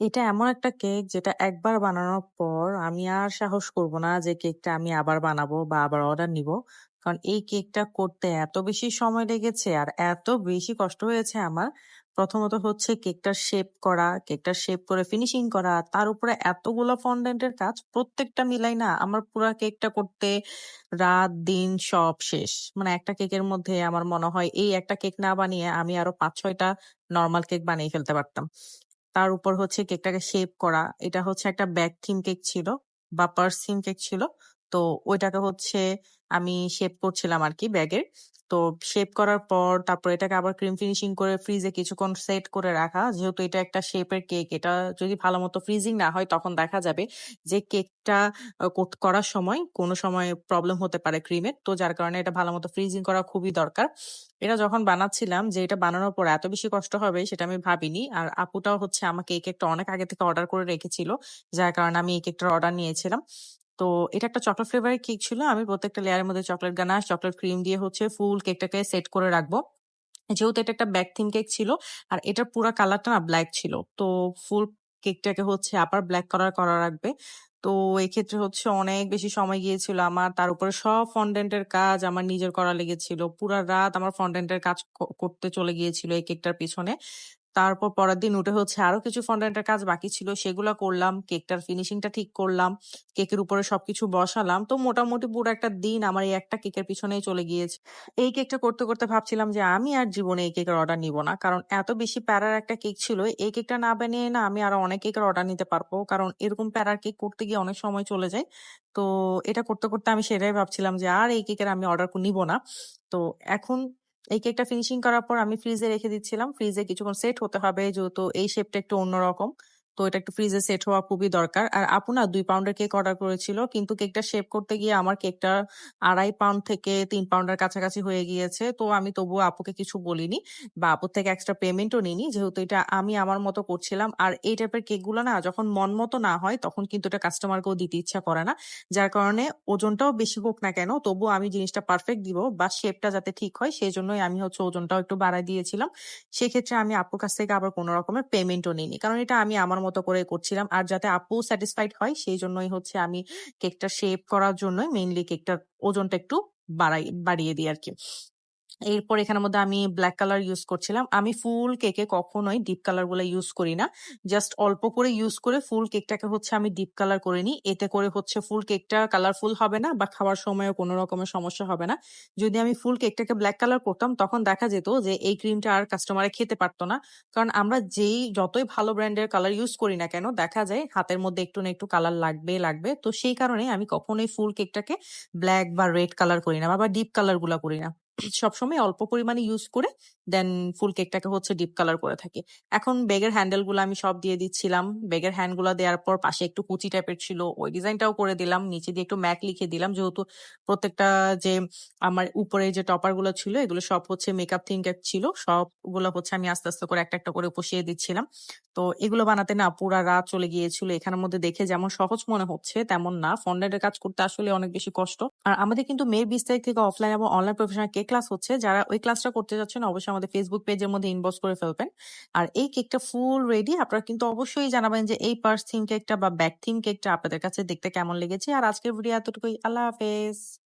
এটা এমন একটা কেক যেটা একবার বানানোর পর আমি আর সাহস করব না যে কেকটা আমি আবার বানাবো বা আবার অর্ডার নিব। কারণ এই কেকটা করতে এত বেশি সময় লেগেছে আর এত বেশি কষ্ট হয়েছে আমার। প্রথমত হচ্ছে কেকটার শেপ করা, কেকটার শেপ করে ফিনিশিং করা, তার উপরে এতগুলো ফন্ডেন্ট এর কাজ প্রত্যেকটা মিলাই না আমার পুরা কেকটা করতে রাত দিন সব শেষ। মানে একটা কেকের মধ্যে আমার মনে হয় এই একটা কেক না বানিয়ে আমি আরও পাঁচ ছয়টা নর্মাল কেক বানিয়ে ফেলতে পারতাম। তার উপর হচ্ছে কেকটাকে শেপ করা। এটা হচ্ছে একটা ব্যাক থিম কেক ছিল বা পার্স থিম কেক ছিল। তো ওইটাকে হচ্ছে আমি শেপ করছিলাম আর কি ব্যাগের। তো শেপ করার পর তারপর এটাকে আবার ক্রিম ফিনিশিং করে ফ্রিজে কিছুক্ষণ সেট করে রাখা। যেহেতু এটা একটা শেপের কেক, এটা যদি ভালোমতো ফ্রিজিং না হয় তখন দেখা যাবে যে কেকটা কোট করার সময় কোনো সময় প্রবলেম হতে পারে ক্রিমের। তো যার কারণে এটা ভালোমতো ফ্রিজিং করা খুবই দরকার। এটা যখন বানাচ্ছিলাম যে এটা বানানোর পর এত বেশি কষ্ট হবে সেটা আমি ভাবিনি। আর আপুটাও হচ্ছে আমাকে এই কেকটা অনেক আগে থেকে অর্ডার করে রেখেছিল। যার কারণে আমি এই কেকটার অর্ডার নিয়েছিলাম। তো এটা একটা চকলেট ফ্লেভারের কেক ছিল। আমি প্রত্যেকটা লেয়ারের মধ্যে চকলেট গানাশ, চকলেট ক্রিম দিয়ে হচ্ছে ফুল কেকটাকে সেট করে রাখব। যেহেতু এটা একটা ব্যাক থিম কেক ছিল আর এটার পুরো কালারটা না ব্ল্যাক ছিল। তো ফুল কেকটাকে হচ্ছে আবার ব্ল্যাক কালার করা রাখবে। তো এক্ষেত্রে হচ্ছে অনেক বেশি সময় গিয়েছিল আমার। তার উপরে সব ফন্ডেন্ট এর কাজ আমার নিজের করা লেগেছিল। পুরা রাত আমার ফন্ডেন্ট এর কাজ করতে চলে গিয়েছিল এই কেকটার পিছনে। তারপর পরের দিন উঠে হচ্ছে আরও কিছু ফন্ডেন্ট এর কাজ বাকি ছিল সেগুলো করলাম। কেকটার ফিনিশিংটা ঠিক করলাম। কেকের উপরে সবকিছু বসালাম। তো মোটামুটি পুরো একটা দিন আমার এই একটা কেকের পিছনেই চলে গিয়েছে। এই কেকটা করতে, করতে ভাবছিলাম যে আমি আর জীবনে এই কেকের অর্ডার নিব না। কারণ এত বেশি প্যারার একটা কেক ছিল। এই কেকটা না বানিয়ে না আমি আরও অনেক কেকের অর্ডার নিতে পারব। কারণ এরকম প্যারার কেক করতে গিয়ে অনেক সময় চলে যায়। তো এটা করতে, করতে আমি সেটাই ভাবছিলাম যে আর এই কেকের আমি অর্ডার নিব না। তো এখন এই কেকটা ফিনিশিং করার পর আমি ফ্রিজে রেখে দিচ্ছিলাম। ফ্রিজে কিছুক্ষণ সেট হতে হবে, যেহেতু এই শেপটা একটু অন্যরকম। তো এটা একটু ফ্রিজে সেট হওয়া খুবই দরকার। আর আপু না ২ পাউন্ডের কেক অর্ডার করেছিল। কিন্তু কেকটা শেপ করতে গিয়ে আমার কেকটা ২.৫ পাউন্ড থেকে তিন পাউন্ডের কাছাকাছি হয়ে গিয়েছে। তো আমি তবুও আপুকে কিছু বলিনি বা আপুর থেকে এক্সট্রা পেমেন্টও নিইনি। যেহেতু এটা আমি আমার মতো করছিলাম। আর এই টাইপের কেকগুলো না, যখন মন মতো না হয়, তখন কিন্তু এটা কাস্টমারকেও দিতে ইচ্ছা করে না। যার কারণে ওজনটাও বেশি হোক না কেন, তবুও আমি জিনিসটা পারফেক্ট দিব বা শেপটা যাতে ঠিক হয়, সেই জন্যই আমি হচ্ছে ওজনটাও একটু বাড়ায় দিয়েছিলাম। সেক্ষেত্রে আমি আপুর কাছ থেকে আবার কোনো রকমের পেমেন্টও নিইনি। কারণ এটা আমি আমার মতো করে করছিলাম। আর যাতে আপু স্যাটিসফাইড হয়, সেই জন্যই হচ্ছে আমি কেকটা শেপ করার জন্যই মেইনলি কেকটার ওজনটা একটু বাড়াই, বাড়িয়ে দিই আরকি। এরপর এখানের মধ্যে আমি ব্ল্যাক কালার ইউজ করছিলাম। আমি ফুল কেকে কখনোই ডিপ কালারগুলা ইউজ করি না। জাস্ট অল্প করে ইউজ করে ফুল কেকটাকে হচ্ছে আমি ডিপ কালার করে নিই। এতে করে হচ্ছে ফুল কেকটা কালারফুল হবে না বা খাওয়ার সময়ও কোন রকমের সমস্যা হবে না। যদি আমি ফুল কেকটাকে ব্ল্যাক কালার করতাম, তখন দেখা যেত যে এই ক্রিমটা আর কাস্টমারে খেতে পারতো না। কারণ আমরা যেই যতই ভালো ব্র্যান্ডের কালার ইউজ করি না কেন, দেখা যায় হাতের মধ্যে একটু না একটু কালার লাগবেই লাগবে। তো সেই কারণে আমি কখনোই ফুল কেকটাকে ব্ল্যাক বা রেড কালার করি না বা ডিপ কালারগুলা করি না। সবসময় অল্প পরিমাণে ইউজ করে দেন ফুল কেকটাকে হচ্ছে ডিপ কালার করে থাকি। এখন ব্যাগের হ্যান্ডেলগুলা আমি সব দিয়ে দিচ্ছিলাম। ব্যাগের হ্যান্ডগুলা দেওয়ার পর পাশে একটু কুচি টাইপের ছিল ওই ডিজাইনটাও করে দিলাম। নিচে দিয়ে একটু ম্যাক লিখে দিলাম। যেহেতু প্রত্যেকটা যে আমার উপরে যে টপারগুলো ছিল এগুলো সব হচ্ছে মেকআপ থিম কেক ছিল। সবগুলো হচ্ছে আমি আস্তে, আস্তে করে একটা, একটা করে বসিয়ে দিচ্ছিলাম। তো এগুলো বানাতে না পুরা রাত চলে গিয়েছিল। এখানের মধ্যে দেখে যেমন সহজ মনে হচ্ছে, তেমন না। ফন্ডেন্ট এর কাজ করতে আসলে অনেক বেশি কষ্ট। আর আমাদের কিন্তু মে ২০ তারিখ থেকে অফলাইন এবং অনলাইন প্রফেশনাল কেক ক্লাস হচ্ছে। যারা ওই ক্লাসটা করতে যাচ্ছেন, অবশ্যই আমাদের ফেসবুক পেজের মধ্যে ইনবক্স করে ফেলবেন। আর এই কেকটা ফুল রেডি। আপনারা কিন্তু অবশ্যই জানাবেন যে এই পার্স থিম কেকটা বা ব্যাক থিম কেকটা আপনাদের কাছে দেখতে কেমন লেগেছে। আর আজকের ভিডিও এতটুকুই। আল্লাহ হাফেজ।